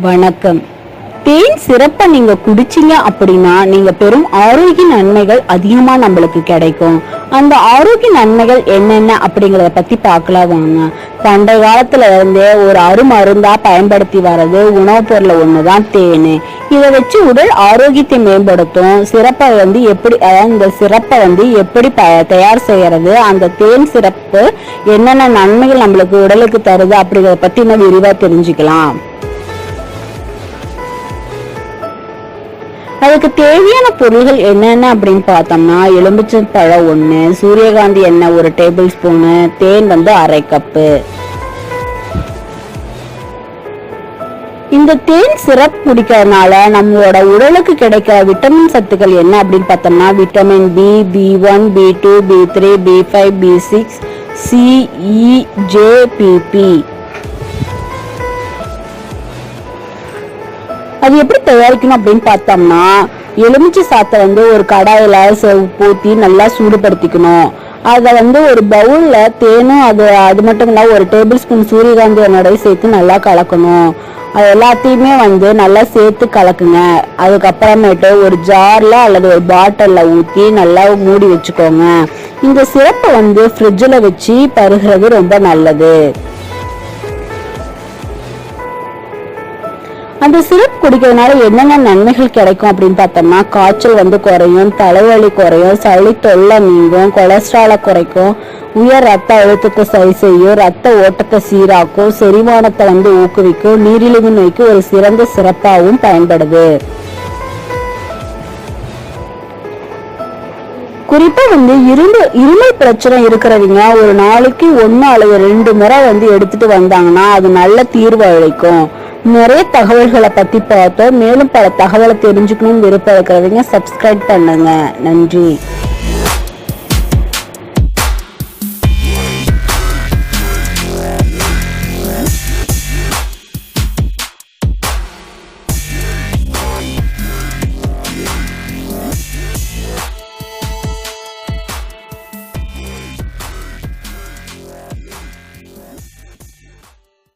வணக்கம். தேன் சிறப்பை நீங்க குடிச்சீங்க அப்படின்னா நீங்க பெரும் ஆரோக்கிய நன்மைகள் அதிகமா நம்மளுக்கு கிடைக்கும். அந்த ஆரோக்கிய நன்மைகள் என்னென்ன அப்படிங்கறத பத்தி பார்க்கலாம் வாங்க. பண்டைய காலத்துல இருந்தே ஒரு அருமருந்தா பயன்படுத்தி வர்றது உணவுப் பொருள் ஒண்ணுதான் தேன். இதை வச்சு உடல் ஆரோக்கியத்தை மேம்படுத்தும். சிறப்பை வந்து எப்படி அதாவது இந்த சிறப்பை வந்து எப்படி ப தயார் செய்யறது அந்த தேன் சிறப்பு என்னென்ன நன்மைகள் நம்மளுக்கு உடலுக்கு தருது அப்படிங்கிறத பத்தி இன்னும் விரிவா தெரிஞ்சுக்கலாம். அதுக்கு தேவையான பொருள்கள் என்னென்ன அப்படின்னு பார்த்தோம்னா எலுமிச்சை பழம் ஒன்று சூரியகாந்தி எண்ணெய் ஒரு டேபிள் ஸ்பூனு தேன் வந்து அரை கப்பு இந்த தேன் சிரப் குடிக்கிறதுனால நம்மளோட உடலுக்கு கிடைக்கிற விட்டமின் சத்துக்கள் என்ன அப்படின்னு பார்த்தோம்னா vitamin B B one B two B three B five B six C அது எப்படி தயாரிக்கணும் அப்படின்னு பார்த்தோம்னா எலுமிச்சை சாத்தை வந்து ஒரு கடாயில செ- ஊற்றி நல்லா சூடுபடுத்திக்கணும். அதை வந்து ஒரு பவுல்ல தேனும் அது அது மட்டும் இல்லாம ஒரு டேபிள் ஸ்பூன் சூரியகாந்தி எண்ணெயோடய சேர்த்து நல்லா கலக்கணும். அது எல்லாத்தையுமே வந்து நல்லா சேர்த்து கலக்குங்க. அதுக்கப்புறமேட்டு ஒரு ஜார்ல அல்லது ஒரு பாட்டில்ல ஊற்றி நல்லா மூடி வச்சுக்கோங்க. இந்த சிறப்பை வந்து ஃப்ரிட்ஜில் வச்சு பருகிறது ரொம்ப நல்லது. அந்த சிரப் குடிக்கிறதுனால என்னென்ன நன்மைகள் கிடைக்கும் அப்படின்னு பார்த்தோம்னா காய்ச்சல் வந்து குறையும் தலைவலி குறையும் சளி தொல்லை நீங்கும் கொலஸ்ட்ராலை குறைக்கும் உயர் ரத்த அழுத்தத்தை சரி செய்யும் ரத்த ஓட்டத்தை சீராக்கும் செரிமானத்தை வந்து ஊக்குவிக்கும் நீரிழிவு நோய்க்கு ஒரு சிறந்த சிறப்பாகவும் பயன்படுது. குறிப்பா வந்து இரும்பு இருமல் பிரச்சனை இருக்கிறவங்க ஒரு நாளைக்கு ஒன்னு அல்லது ரெண்டு முறை வந்து எடுத்துட்டு வந்தாங்கன்னா அது நல்ல தீர்வு அளிக்கும். நிறைய தகவல்களை பத்தி பார்த்தோம். மேலும் பல தகவலை தெரிஞ்சுக்கணும்னு விருப்பம் இருக்கிறவங்க சப்ஸ்கிரைப் பண்ணுங்க. நன்றி.